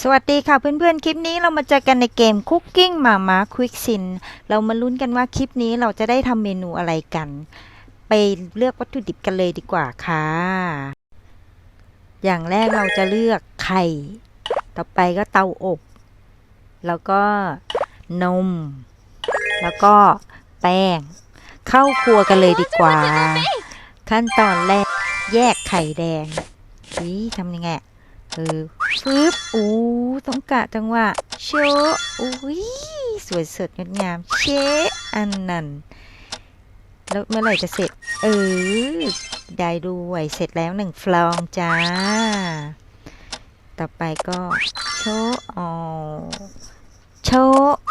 สวัสดีค่ะเพื่อนๆ คลิปนี้เรามาเจอกันในเกม Cooking Mama Quick Sin เรามาลุ้นกันว่าคลิปนี้เราจะได้ทำเมนูอะไรกัน ไปเลือกวัตถุดิบกันเลยดีกว่าค่ะ อย่างแรกเราจะเลือกไข่ ต่อไปก็เตาอบ แล้วก็นม แล้วก็แป้ง เข้าครัวกันเลยดีกว่า ขั้นตอนแรกแยกไข่แดงวิทำยังไงเออ ปึ๊บอู้ต้องกะจังหวะโชอุ้ยสวยสดงดงามเชะอันนั้นแล้วเมื่อไหร่จะเสร็จ เออ ได้ด้วยเสร็จแล้วหนึ่งฟลองจ้า ต่อไปก็โชะออกโช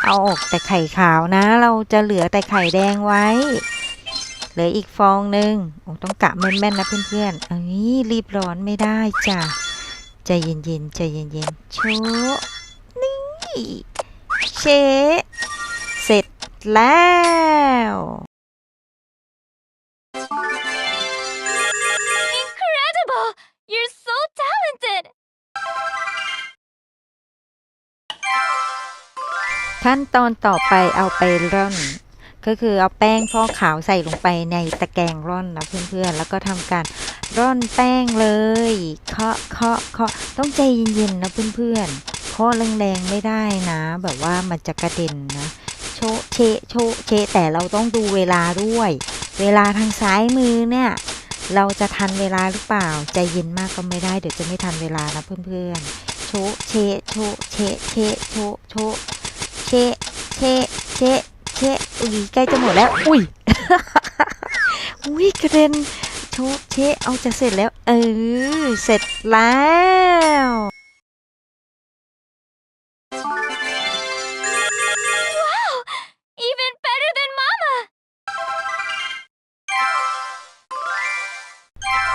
เอาออกแต่ไข่ขาวนะ เราจะเหลือแต่ไข่แดงไว้ เหลืออีกฟองหนึ่งโอ้ต้องกะแม่นๆนะเพื่อนๆเอ้ยรีบร้อนไม่ได้จ้ะ ใจเย็นๆ ใจเย็นๆ โชะนี่เชะเสร็จแล้ว Incredible! You're so talented! ขั้นตอนต่อไปเอาไปร่อน ก็คือเอาแป้งฟอกขาวใส่ลงไปในตะแกรงร่อนนะเพื่อนๆ แล้วก็ทำการร่อนแป้งเลย เคาะเคาะเคาะต้องใจเย็นๆนะเพื่อนๆ เคาะแรงๆไม่ได้นะ แบบว่ามันจะกระเด็นนะ โชเชโชเชแต่เราต้องดูเวลาด้วย เวลาทางซ้ายมือเนี่ย เราจะทันเวลาหรือเปล่า ใจเย็นมากก็ไม่ได้เดี๋ยวจะไม่ทันเวลานะเพื่อนๆ โชเชโชเชเชโชโชเชเชเชะเชะอุ้ยใกล้จะหมดแล้ว อุ้ย อุ้ยกระเด็นโชะเชะเอาจะเสร็จแล้ว เออ เสร็จแล้ว Wow! Even better than Mama!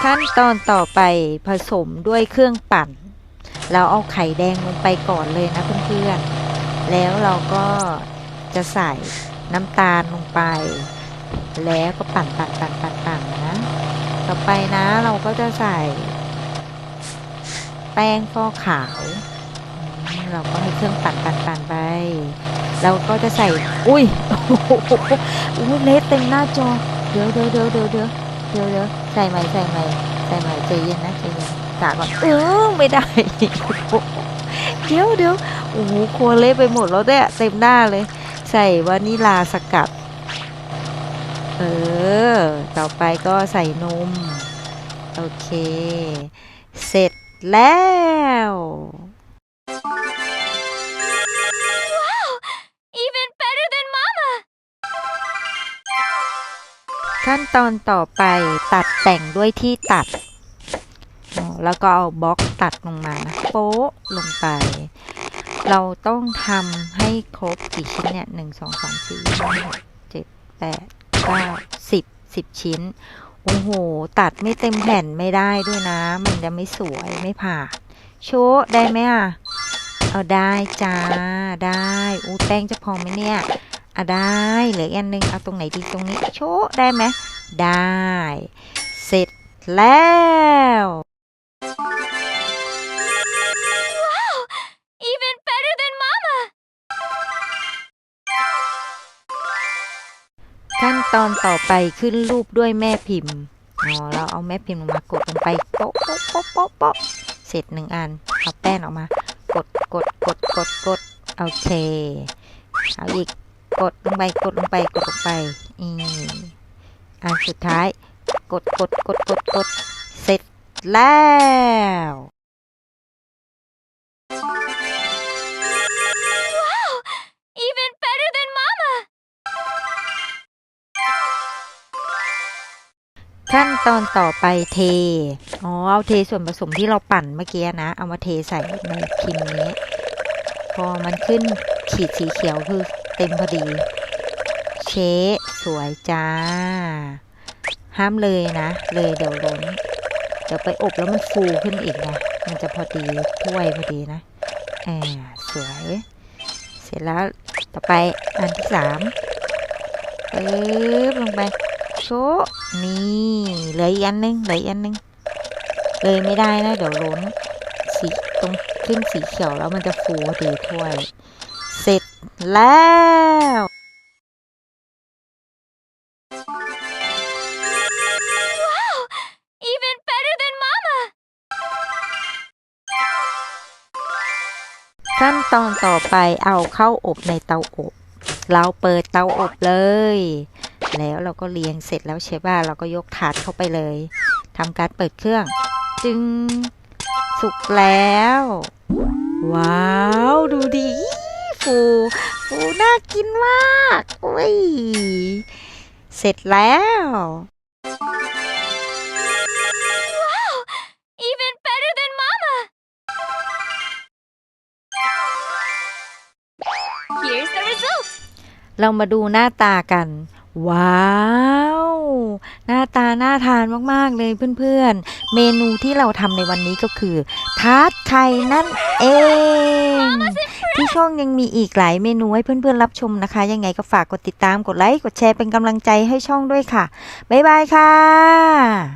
ขั้นตอนต่อไปผสมด้วยเครื่องปั่น เราเอาไข่แดงลงไปก่อนเลยนะเพื่อนๆแล้วเราก็จะใส่ น้ำตาลลงไป แล้วก็ปั่นปั่นปั่นปั่นปั่นนะ ต่อไปนะเราก็จะใส่ แป้งฟอกขาว เราก็ให้เครื่องปั่นปั่นปั่นไป เราก็จะใส่ อุ้ยโอ้โหอุ้ยเละเต็มหน้าจอ เดี๋ยวเดี๋ยวเดี๋ยวเดี๋ยวเดี๋ยวเดี๋ยวเดี๋ยวใส่ใหม่ใส่ใหม่ใส่ใหม่ใจเย็นนะใจเย็นกะก่อนเออไม่ได้เดี๋ยวเดี๋ยวโอ้โหครัวเละไปหมดแล้วเนี่ยเต็มหน้าเลย ส่วานิลาสกัด เออ ต่อไปก็ใส่นม โอเค เสร็จแล้ว Wow! Even better than Mama! ขั้นตอนต่อไปตัดแต่งด้วยที่ตัดอ๋อแล้วก็เอาบล็อกตัดลงมานะโป๊ะลงไป เราต้องทำให้ครบกี่ชิ้นเนี่ยหนึ่งสองสามสี่ห้าหกเจ็ดแปดเก้าสิบสิบชิ้น โอ้โห ตัดไม่เต็มแผ่นไม่ได้ด้วยนะ มันจะไม่สวยไม่ผ่า โชว์ได้ไหมอะ เอาได้จ้า ได้ อู้แป้งจะพอไหมเนี่ยอะได้เหลืออันหนึง เอาตรงไหนดีตรงนี้ โชะได้ไหม ได้ เสร็จแล้ว ขั้นตอนต่อไปขึ้นรูปด้วยแม่พิมพ์อ๋อเราเอาแม่พิมพ์ลงมากดลงไปโป๊ะโป๊ะโป๊ะโป๊ะโป๊ะเสร็จหนึ่งอันเอาแป้งออกมา กดกดกดกดกดโอเคเอาอีกกดลงไปกดลงไปกดลงไปอีอันสุดท้าย กดกดกดกดกดเสร็จแล้ว ขั้นตอนต่อไปเท อ๋อ เอาเทส่วนผสมที่เราปั่นเมื่อกี้นะ เอามาเทใส่ในพิมพ์นี้ พอมันขึ้นขีดสีเขียวคือเต็มพอดี เชะสวยจ้า ห้ามเลยนะ เลยเดี๋ยวล้น เดี๋ยวไปอบแล้วมันฟูขึ้นอีกนะ มันจะพอดีถ้วยพอดีนะแอบสวย เสร็จแล้วต่อไปอันที่สามปึ๊บลงไป โชะนี่เหลืออีกอันนึงเหลืออีกอันนึงเลยไม่ได้นะ เดี๋ยวล้นสีตรงขึ้นสีเขียวแล้วมันจะฟูดีถ้วย เสร็จแล้ว Even better than Mama! ขั้นตอนต่อไปเอาเข้าอบในเตาอบ เราเปิดเตาอบเลย แล้วเราก็เรียงเสร็จแล้วใช่ป่ะเราก็ยกถาดเข้าไปเลยทำการเปิดเครื่อง จึงสุกแล้ว ว้าว ดูดิฟูฟูน่ากินมากอุ้ยเสร็จแล้ว Even better than Mama! Here's the result! เรามาดูหน้าตากัน ว้าว หน้าตาน่าทานมาก ๆ เลยเพื่อนๆ เมนูที่เราทำในวันนี้ก็คือ ทาร์ตไข่นั่นเอง ที่ช่องยังมีอีกหลายเมนูให้เพื่อนๆ รับชมนะคะ ยังไงก็ฝากกดติดตามกดไลค์ กดแชร์เป็นกำลังใจให้ช่องด้วยค่ะ บ๊ายบายค่ะ